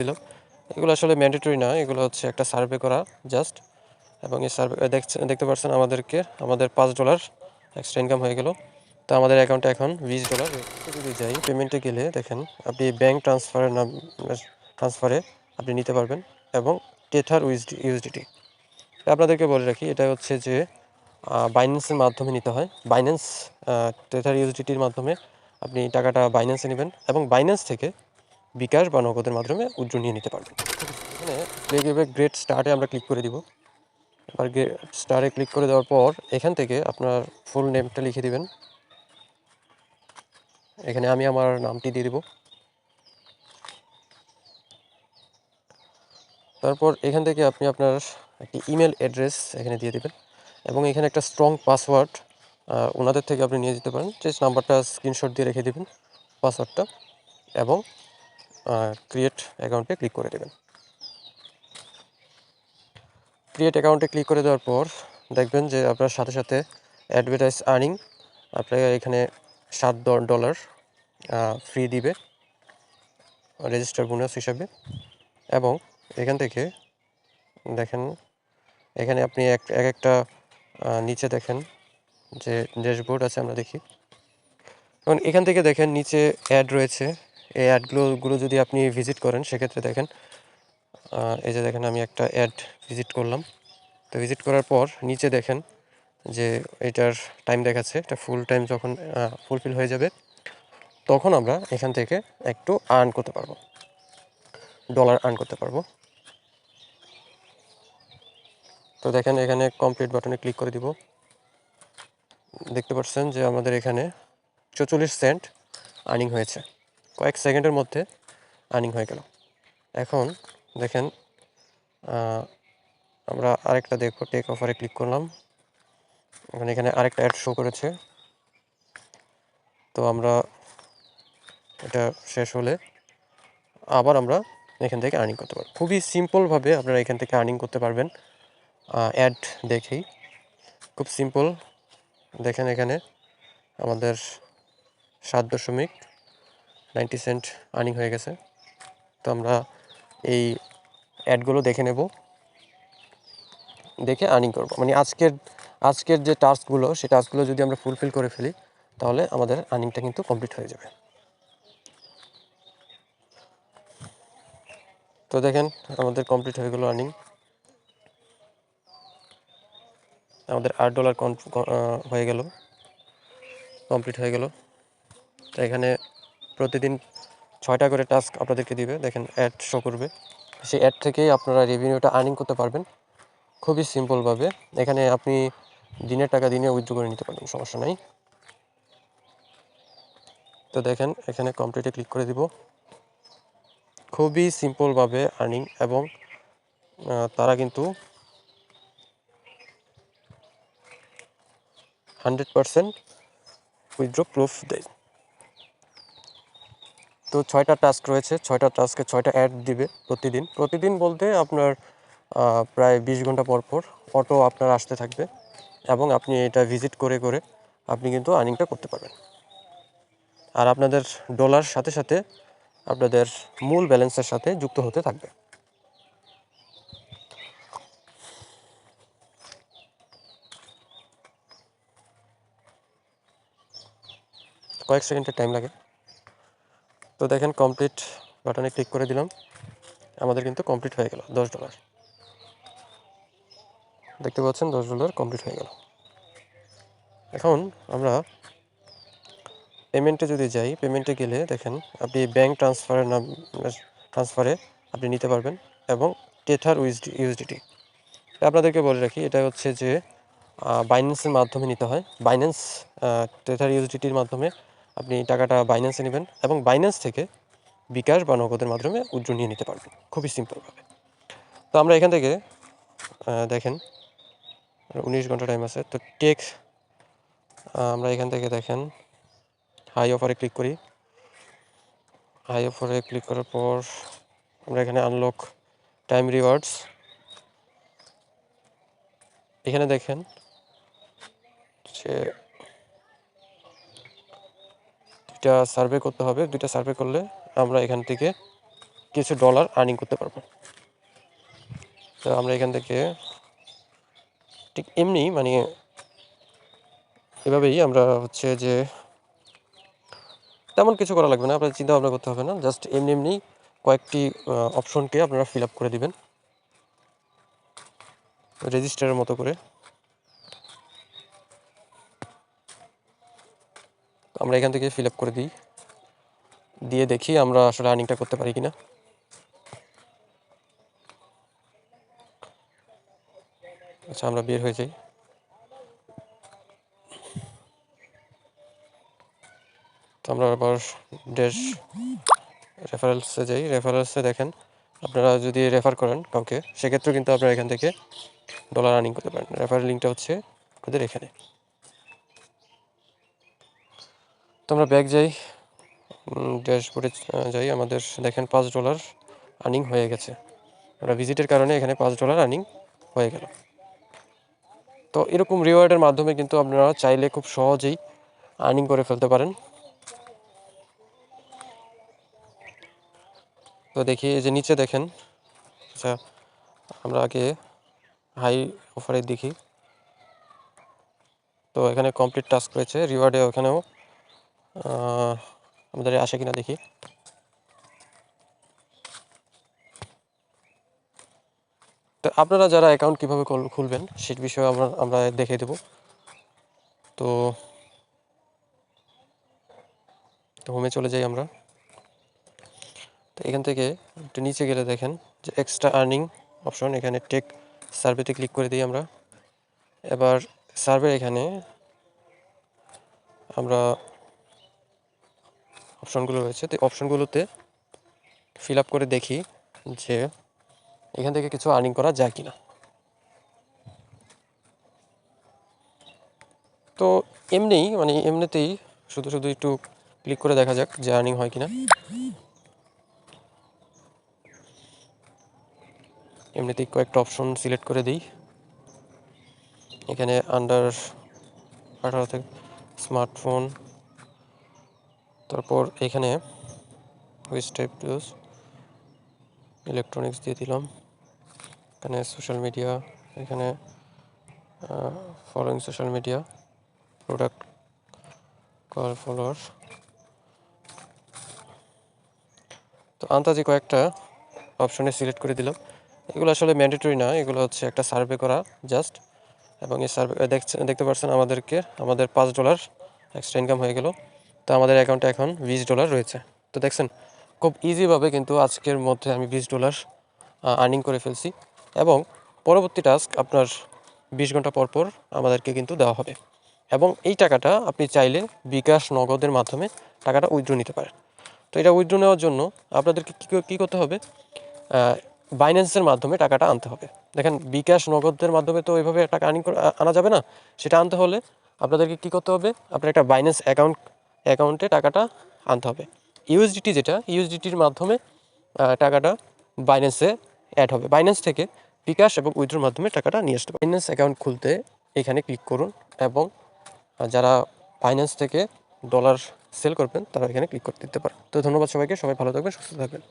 ছিল এগুলো আসলে ম্যান্ডেটরি না, এগুলো হচ্ছে একটা সার্ভে করা জাস্ট এবং এই সার্ভে দেখতে পাচ্ছেন আমাদেরকে, আমাদের পাঁচ ডলার এক্সট্রা ইনকাম হয়ে গেল। তো আমাদের অ্যাকাউন্টে এখন বিশ ডলার যদি যাই পেমেন্টে গেলে দেখেন, আপনি ব্যাঙ্ক ট্রান্সফারের নাম ট্রান্সফারে আপনি নিতে পারবেন এবং টেথার ইউএসডি ইউএসডিটি আপনাদেরকে বলে রাখি, এটা হচ্ছে যে বাইন্যান্সের মাধ্যমে নিতে হয়। বাইন্যান্স টেথার ইউএসডিটির মাধ্যমে আপনি টাকাটা বাইন্যান্সে নেবেন এবং বাইন্যান্স থেকে বিকাশ বা নগদের মাধ্যমে উজ্জ্ব নিয়ে নিতে পারবেন। এখানে প্লে গ্রেট স্টার্টে আমরা ক্লিক করে দিব। এবার গ্রেট স্টারে ক্লিক করে দেওয়ার পর এখান থেকে আপনার ফুল নেমটা লিখে দিবেন। এখানে আমি আমার নামটি দিয়ে দিব। তারপর এখান থেকে আপনি আপনার একটি ইমেল অ্যাড্রেস এখানে দিয়ে দেবেন এবং এখানে একটা স্ট্রং পাসওয়ার্ড ওনাদের থেকে আপনি নিয়ে যেতে পারেন। যে নাম্বারটা স্ক্রিনশট দিয়ে রেখে দেবেন পাসওয়ার্ডটা এবং ক্রিয়েট অ্যাকাউন্টে ক্লিক করে দেবেন। ক্রিয়েট অ্যাকাউন্টে ক্লিক করে দেওয়ার পর দেখবেন যে আপনার সাথে সাথে অ্যাডভার্টাইজ আর্নিং আপনাকে এখানে সাত ডলার ফ্রি দিবে রেজিস্টার বোনাস হিসাবে এবং এখান থেকে দেখেন এখানে আপনি এক এক একটা নিচে দেখেন যে ড্যাশবোর্ড আছে আমরা দেখি। এবং এখান থেকে দেখেন নিচে অ্যাড রয়েছে এই অ্যাডগুলোগুলো যদি আপনি ভিজিট করেন, সেক্ষেত্রে দেখেন এই যে দেখেন আমি একটা অ্যাড ভিজিট করলাম। তো ভিজিট করার পর নিচে দেখেন যে এটার টাইম দেখাচ্ছে, এটা ফুল টাইম যখন ফুলফিল হয়ে যাবে, তখন আমরা এখান থেকে একটু আর্ন করতে পারব। ডলার আর্ন করতে পারব। তো দেখেন এখানে কমপ্লিট বাটনে ক্লিক করে দিব। দেখতে পাচ্ছেন যে আমাদের এখানে চৌচল্লিশ সেন্ট আর্নিং হয়েছে। কয়েক সেকেন্ডের মধ্যে আর্নিং হয়ে গেল। এখন দেখেন আমরা আরেকটা দেখব টেক অফারে ক্লিক করলাম। এখন এখানে আরেকটা অ্যাড শো করেছে। তো আমরা এটা শেষ হলে আবার আমরা এখান থেকে আর্নিং করতে পারব। খুবই সিম্পলভাবে আপনারা এখান থেকে আর্নিং করতে পারবেন অ্যাড দেখেই। খুব সিম্পল দেখেন এখানে আমাদের সাত দশমিক নাইনটি সেন্ট আর্নিং হয়ে গেছে। তো আমরা এই অ্যাডগুলো দেখে নেব। দেখে আর্নিং করব। মানে আজকের আজকের যে টাস্কগুলো সেই টাস্কগুলো যদি আমরা ফুলফিল করে ফেলি, তাহলে আমাদের আর্নিংটা কিন্তু কমপ্লিট হয়ে যাবে। তো দেখেন, আমাদের কমপ্লিট হয়ে গেল আর্নিং। আমাদের আট ডলার হয়ে গেল। কমপ্লিট হয়ে গেল। তো এখানে প্রতিদিন ছয়টা করে টাস্ক আপনাদেরকে দিবে, দেখেন অ্যাড শো করবে। সেই অ্যাড থেকেই আপনারা রেভিনিউটা আর্নিং করতে পারবেন, খুবই সিম্পলভাবে এখানে আপনি দিনের টাকা দিনে উইথড্র করে নিতে পারবেন, সমস্যা নাই। তো দেখেন, এখানে কমপ্লিটে ক্লিক করে দিব। খুবই সিম্পলভাবে আর্নিং এবং তারা কিন্তু হান্ড্রেড পারসেন্ট উইথড্র প্রুফ দেয়। তো ছয়টা টাস্ক রয়েছে, ছয়টা টাস্কে ছয়টা অ্যাড দিবে প্রতিদিন। প্রতিদিন বলতে আপনার প্রায় বিশ ঘণ্টা পর পর অটো আপনার আসতে থাকবে এবং আপনি এটা ভিজিট করে করে আপনি কিন্তু আর্নিংটা করতে পারবেন। আর আপনাদের ডলার সাথে সাথে আপনাদের মূল ব্যালেন্সের সাথে যুক্ত হতে থাকবে। কয়েক সেকেন্ডের টাইম লাগে। তো দেখেন কমপ্লিট বাটনে ক্লিক করে দিলাম। আমাদের কিন্তু কমপ্লিট হয়ে গেল, দশ ডলার দেখতে পাচ্ছেন, দশ ডলার কমপ্লিট হয়ে গেল। এখন আমরা পেমেন্টে যদি যাই পেমেন্টে গেলে দেখেন, আপনি ব্যাঙ্ক ট্রান্সফারের নাম ট্রান্সফারে আপনি নিতে পারবেন এবং টেথার ইউএসডি ইউএসডিটি আপনাদেরকে বলে রাখি, এটা হচ্ছে যে বাইন্যান্সের মাধ্যমে নিতে হয়। বাইন্যান্স টেথার ইউএসডিটির মাধ্যমে আপনি টাকাটা বাইন্যান্সে নেবেন এবং বাইন্যান্স থেকে বিকাশ বা নগদের মাধ্যমে উজ্জ্ব নিয়ে নিতে পারবেন। খুবই সিম্পলভাবে। তো আমরা এখান থেকে দেখেন, উনিশ ঘণ্টা টাইম আছে। তো টেক আমরা এখান থেকে দেখেন হাই অফারে ক্লিক করি। হাই অফারে ক্লিক করার পর আমরা এখানে আনলক টাইম রিওয়ার্ডস এখানে দেখেন, যে দুইটা সার্ভে করতে হবে। দুইটা সার্ভে করলে আমরা এখান থেকে কিছু ডলার আর্নিং করতে পারব। তো আমরা এখান থেকে ঠিক এমনি মানে এভাবেই আমরা হচ্ছে যে তেমন কিছু করা লাগবে না আপনার চিন্তা ভাবনা করতে হবে না। জাস্ট এমনি এমনি কয়েকটি অপশনকে আপনারা ফিল আপ করে দিবেন। রেজিস্টারের মতো করে। আমরা এখান থেকে ফিল আপ করে দিই। দিয়ে দেখি আমরা আসলে আর্নিংটা করতে পারি কিনা। আচ্ছা আমরা বের হয়ে যাই। তো আমরা আবার ড্যাশ রেফারেলসে যাই। রেফারেলসে দেখেন, আপনারা যদি রেফার করেন কাউকে, সেক্ষেত্রেও কিন্তু আপনারা এখান থেকে ডলার আর্নিং করতে পারেন। রেফারেল লিঙ্কটা হচ্ছে আপনাদের এখানে। তো আমরা ব্যাগ যাই। ড্যাশবোর্ডে যাই। আমাদের দেখেন পাঁচ ডলার আর্নিং হয়ে গেছে। আমরা ভিজিটের কারণে এখানে পাঁচ ডলার আর্নিং হয়ে গেল। তো এরকম রিওয়ার্ডের মাধ্যমে কিন্তু আপনারা চাইলে খুব সহজেই আর্নিং করে ফেলতে পারেন। তো দেখি, এই যে নিচে দেখেন। আচ্ছা আমরা আগে হাই অফারে দেখি। তো এখানে কমপ্লিট টাস্ক রয়েছে। রিওয়ার্ডে ওখানেও আমাদের আসে কিনা দেখি। তো আপনারা যারা অ্যাকাউন্ট কীভাবে খুলবেন, সে বিষয়ে আমরা আমরা দেখে দেব। তো তো হোমে চলে যাই আমরা। তো এখান থেকে একটু নিচে গেলে দেখেন যে এক্সট্রা আর্নিং অপশন এখানে টেক সার্ভেতে ক্লিক করে দিই আমরা। এবার সার্ভে এখানে আমরা অপশনগুলো রয়েছে। তো অপশনগুলোতে ফিল আপ করে দেখি যে এখান থেকে কিছু আর্নিং করা যায় কিনা। তো এমনিই মানে এমনিতেই শুধু শুধু একটু ক্লিক করে দেখা যাক যে আর্নিং হয় কিনা। এমনিতেই কয়েকটা অপশন সিলেক্ট করে দিই। এখানে আন্ডার আঠারো থেকে স্মার্টফোন তারপর এখানে হুইচ টাইপ ইউজ ইলেকট্রনিক্স দিয়ে দিলাম। এখানে সোশ্যাল মিডিয়া এখানে following social media product call follower তো আন্তাজি কয়েকটা অপশনে সিলেক্ট করে দিলাম। এগুলো আসলে ম্যান্ডেটরি না, এগুলো হচ্ছে একটা সার্ভে করা জাস্ট এবং এই সার্ভে দেখতে পাচ্ছেন আমাদেরকে, আমাদের পাঁচ ডলার এক্সট্রা ইনকাম হয়ে গেল। তো আমাদের অ্যাকাউন্টে এখন বিশ ডলার রয়েছে। তো দেখছেন, খুব ইজিভাবে কিন্তু আজকের মধ্যে আমি বিশ ডলার আর্নিং করে ফেলছি এবং পরবর্তী টাস্ক আপনার বিশ ঘণ্টা পর পর আমাদেরকে কিন্তু দেওয়া হবে এবং এই টাকাটা আপনি চাইলে বিকাশ নগদের মাধ্যমে টাকাটা উইথড্র নিতে পারেন। তো এটা উইথড্র নেওয়ার জন্য আপনাদেরকে কী কী করতে হবে? বাইন্যান্সের মাধ্যমে টাকাটা আনতে হবে। দেখেন, বিকাশ নগদের মাধ্যমে তো ওইভাবে টাকা আর্নিং আনা যাবে না। সেটা আনতে হলে আপনাদেরকে কী করতে হবে? আপনার একটা বাইন্যান্স অ্যাকাউন্ট অ্যাকাউন্টে টাকাটা আনতে হবে। ইউএসডিটি যেটা ইউএসডিটির মাধ্যমে টাকাটা বাইন্যান্সে অ্যাড হবে। বাইন্যান্স থেকে বিকাশ এবং উইথড্রোর মাধ্যমে টাকাটা নিয়ে আসতে বাইন্যান্স অ্যাকাউন্ট খুলতে এখানে ক্লিক করুন এবং যারা ফাইন্যান্স থেকে ডলার সেল করবেন, তারা এখানে ক্লিক করতে দিতে পারেন তো ধন্যবাদ সবাইকে। সবাই ভালো থাকবেন, সুস্থ থাকবেন।